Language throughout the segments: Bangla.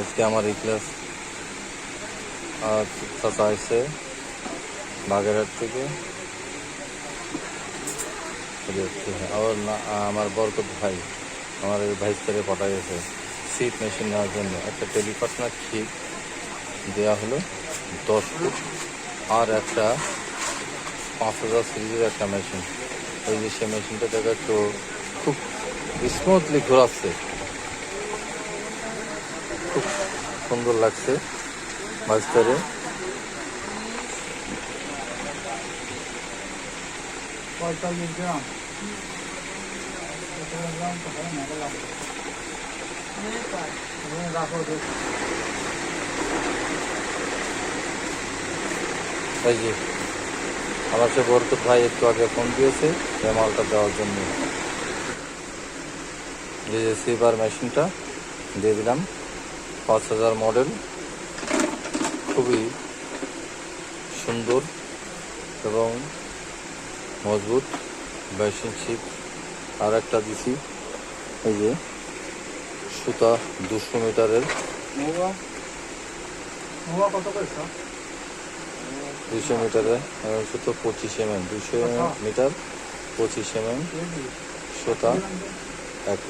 আজকে আমার এই ক্লাস চাচা আসছে বাগেরহাট থেকে। আবার আমার বরকত ভাই, আমার এই ভাই ছেড়ে পাঠাইছে সিট মেশিন নেওয়ার জন্য। একটা টেলিপার্টনার ঠিক দেওয়া হলো, দশ ফুট। আর একটা পাঁচ হাজার সিরিজের একটা মেশিন ওই যে সে মেশিনটা দেখা একটু খুব স্মুথলি ঘোরাচ্ছে খুব সুন্দর লাগছে মাছটারে পঁয়তাল্লিশ গ্রাম রাখো এই যে। আমার সে বরকত ভাই, একটু আগে ফোন দিয়েছে মালটা দেওয়ার জন্য। যে সিবার মেশিনটা দিয়ে দিলাম, পাঁচ হাজার মডেল খুবই সুন্দর এবং মজবুত মেশিন শিপ আর একটা দিছি, এই যে সুতা দুশো মিটারের কত পয়সা দুশো মিটারে সুতো পঁচিশ এম এম দুশো মিটার পঁচিশ এম এম সুতা এক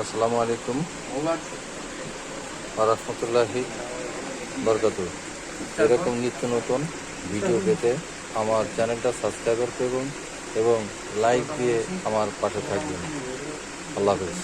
আসসালামু আলাইকুম। রহমতুল্লাহি বরকাত এরকম নিত্য নতুন ভিডিও পেতে আমার চ্যানেলটা সাবস্ক্রাইবার করুন এবং লাইক দিয়ে আমার পাশে থাকবেন। আল্লাহ হাফেজ।